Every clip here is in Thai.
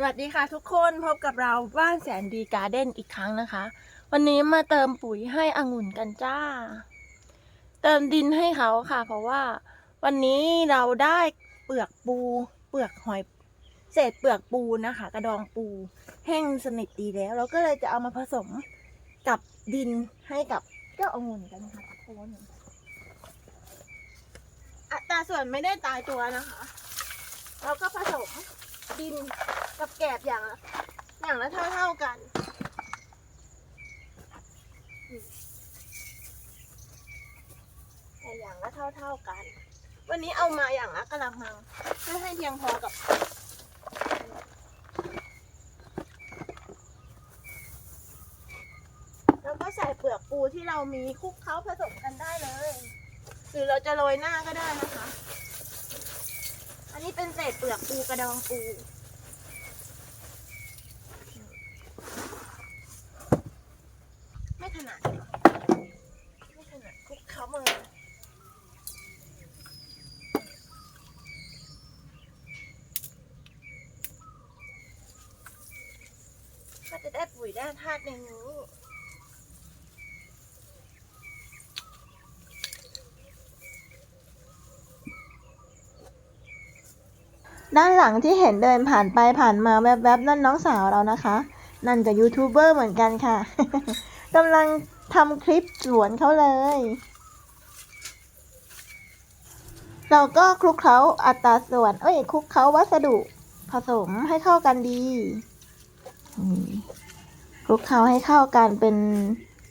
สวัสดีค่ะทุกคนพบกับเราบ้านแสนดีการ์เด้นอีกครั้งนะคะ วันนี้มาเติมปุ๋ยให้องุ่นกันจ้า เติมดินให้เขาค่ะ เพราะว่า วันนี้เราได้เปลือกปู เปลือกหอยเศษเปลือกปูนะคะ กระดองปู แห้งสนิทดีแล้ว เราก็เลยจะเอามาผสมกับดินให้กับเจ้าองุ่นกันค่ะทุกคนอัตราส่วนไม่ได้ตายตัวนะคะ เราก็ผสม ดินกับแกบอย่างละอย่างละเท่าเท่าๆกัน แต่อย่างละเท่าเท่าๆกัน วันนี้เอามาอย่างละกระมังเพื่อให้เพียงพอกับแล้วก็ใส่เปลือกปูที่เรามีคลุกเคล้าผสมกันได้เลย หรือเราจะโรยหน้าก็ได้นะคะ อันนี้เป็นเศษเปลือกปูกระดองปู ไม่ถนัดไม่ถนัดคลุกเขามือก็จะได้ปุ๋ยได้ธาตุในนี้ ด้านหลังที่เห็นเดินผ่านไปผ่านมาแวบๆนั่นน้องสาวเรานะคะ นั่นกับยูทูบเบอร์เหมือนกันค่ะกำลังทำคลิปสวนเขาเลย เราก็คลุกเคล้าอัตราส่วน เอ้ยคลุกเคล้าวัสดุผสมให้เข้ากันดีคลุกเคล้าให้เข้ากันเป็น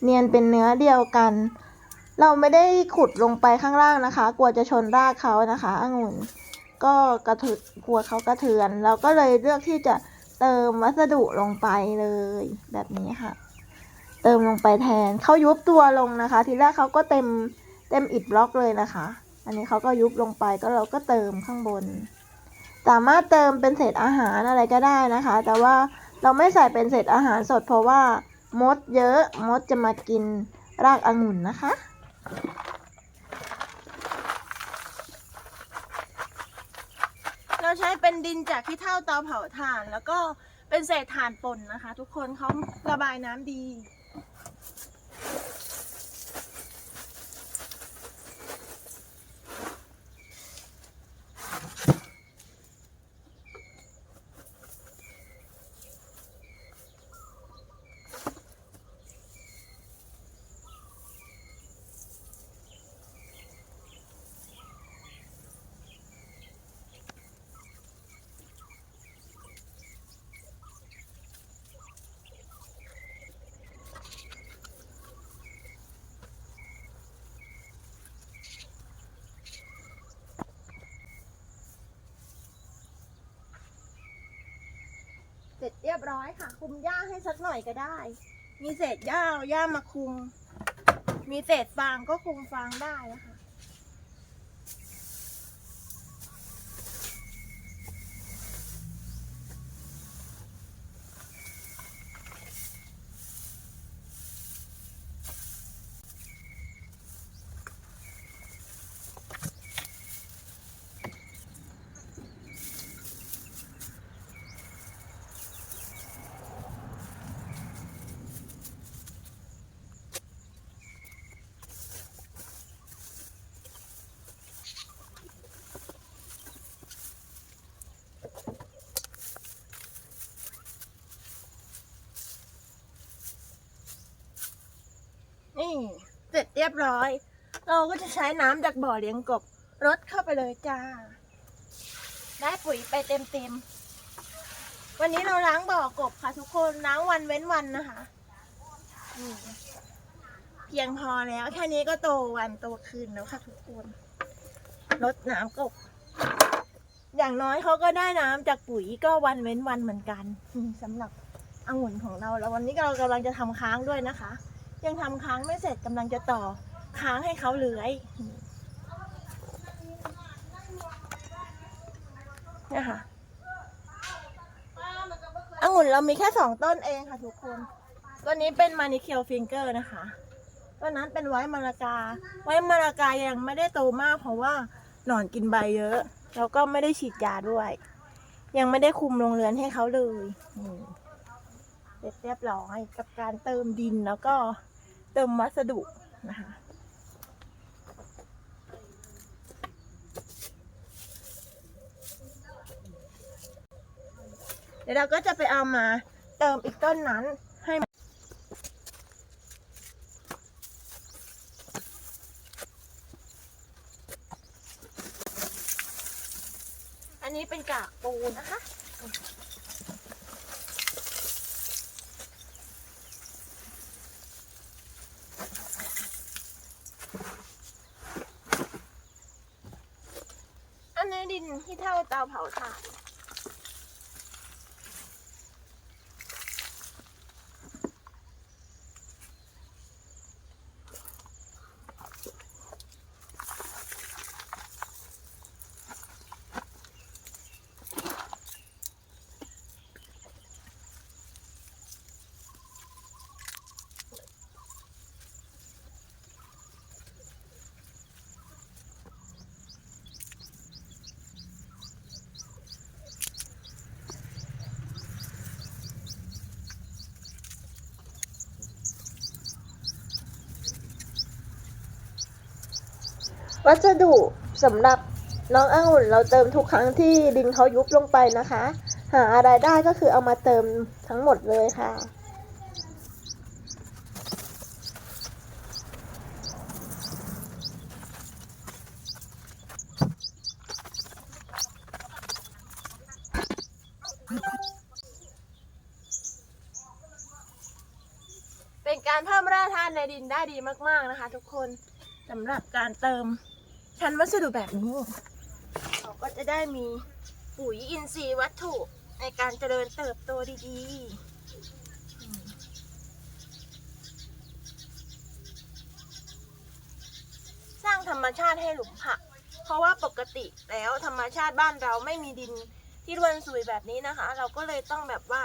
เนียนเป็นเนื้อเดียวกัน เราไม่ได้ขุดลงไปข้างล่างนะคะ กลัวจะชนรากเขานะคะองุ่น ก็กระเทือกลัวเขากระเทือน เราก็เลยเลือกที่จะเติมวัสดุลงไปเลย แบบนี้ค่ะ เติมลงไปแทนเขายุบตัวลงนะคะ ทีแรกเขาก็เต็มเต็มอิฐบล็อกเลยนะคะ อันนี้เขาก็ยุบลงไปก็เราก็เติมข้างบน สามารถเติมเป็นเศษอาหารอะไรก็ได้นะคะ แต่ว่าเราไม่ใส่เป็นเศษอาหารสดเพราะว่ามดเยอะมดจะมากินรากองุ่นนะคะ เรา ใช้เป็นดินจากที่เท่าเตาเผาถ่าน แล้วก็เป็นเศษถ่านป่นนะคะ ทุกคนเขาระบายน้ำดี เส ร้อยค่ะ คุมหญ้าให้สักหน่อยก็ได้ มีเศษหญ้าเอาหญ้ามาคุม มีเศษฟางก็คุมฟางได้นะคะ นี่ เรียบร้อย เราก็จะใช้น้ำจากบ่อเลี้ยงกบรดเข้าไปเลยจ้า ได้ปุ๋ยไปเต็มเต็มๆวันนี้เราล้างบ่อกบค่ะทุกคนล้างวันเว้นวันนะคะเพียงพอแล้ว แค่นี้ก็โตวันโตคืนแล้วค่ะทุกคนรดน้ำกบ อย่างน้อยเขาก็ได้น้ำจากปุ๋ยก็วันเว้นวันเหมือนกันสำหรับองุ่นของเราแล้ววันนี้เรากำลังจะทำค้างด้วยนะคะ ยังทำค้างไม่เสร็จกำลังจะต่อค้างให้เขาเลื้อยนี่ค่ะองุ่นเรามีแค่สองต้นเองค่ะทุกคนต้นนี้เป็นมานิเคียวฟิงเกอร์นะคะต้นนั้นเป็นไว้มาลากา ไว้มาลากายังไม่ได้โตมาก เพราะว่าหนอนกินใบเยอะ แล้วก็ไม่ได้ฉีดยาด้วย ยังไม่ได้คุมโรงเรือนให้เขาเลย เสร็จเรียบร้อยกับการเติมดินแล้วก็เติมวัสดุนะคะเดี๋ยวเราก็จะไปเอามาเติมอีกต้นนั้นให้อันนี้เป็นกากปูนะคะ อั นนี้ดินที่ วัสดุสำหรับน้ององุ่นเราเติมทุกครั้งที่ดินเขายุบลงไปนะคะ หาอะไรได้ก็คือเอามาเติมทั้งหมดเลยค่ะ เป็นการเพิ่มแร่ธาตุในดินได้ดีมาก ๆ นะคะ ทุกคนสำหรับการเติม ชั้นวัสดุแบบนี้เราก็จะได้มีปุ๋ยอินทรีย์วัตถุในการเจริญเติบโตดีๆ สร้างธรรมชาติให้หลุมผัก เพราะว่าปกติแล้วธรรมชาติบ้านเราไม่มีดินที่รวนซุยแบบนี้นะคะ เราก็เลยต้องแบบว่า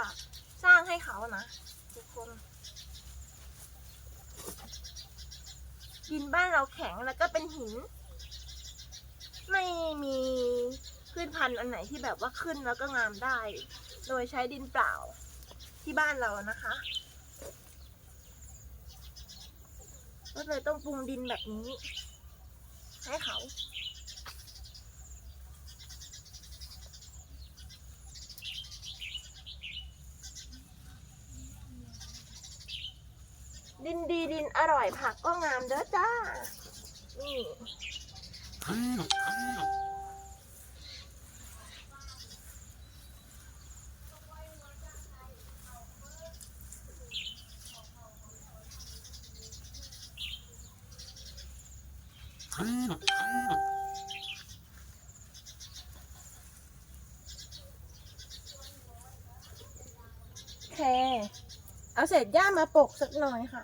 สร้างให้เขานะทุกคนดินบ้านเราแข็งแล้วก็เป็นหิน ไม่มีพืชพันธุ์อันไหนที่แบบว่าขึ้นแล้วก็งามได้ โดยใช้ดินเปล่าที่บ้านเรานะคะก็เลยต้องปรุงดินแบบนี้ ให้เขา ดินดีดินอร่อยผักก็งามเด้อจ้า นี่ โอเค เอาเศษหญ้ามาปกสักหน่อยค่ะ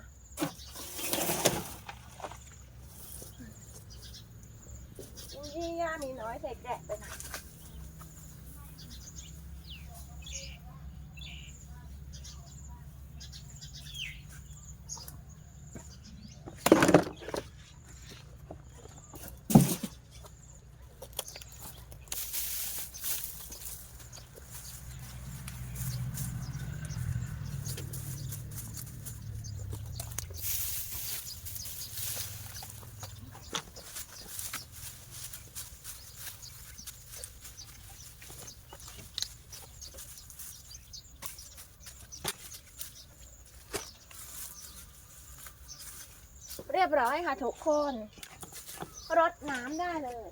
ที่หญ้ามีน้ อยเศษแกะไปหน่อย เรียบร้อยค่ะทุกคนรดน้ำได้เลย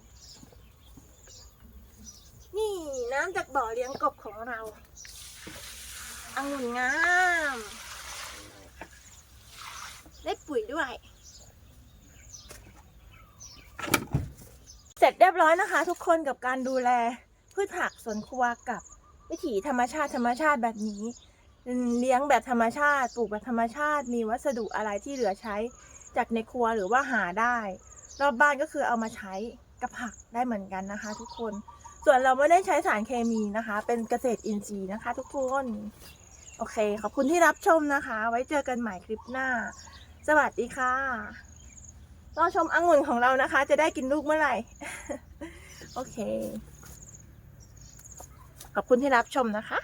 นี่น้ำจากบ่อเลี้ยงกบของเราองุ่นงาม ได้ปุ๋ยด้วย เสร็จเรียบร้อยนะคะ ทุกคนกับการดูแลพืชผักสวนครัวกับวิถีธรรมชาติธรรมชาติแบบนี้ เลี้ยงแบบธรรมชาติปลูกแบบธรรมชาติ มีวัสดุอะไรที่เหลือใช้ จากในครัวหรือว่าหาได้ รอบบ้านก็คือเอามาใช้กับผักได้เหมือนกันนะคะ ทุกคน ส่วนเราไม่ได้ใช้สารเคมีนะคะ เป็นเกษตรอินทรีย์นะคะ ทุกคนโอเค ขอบคุณที่รับชมนะคะ ไว้เจอกันใหม่คลิปหน้า สวัสดีค่ะรอชมองุ่นของเรานะคะ จะได้กินลูกเมื่อไหร่ โอเค ขอบคุณที่รับชมนะคะ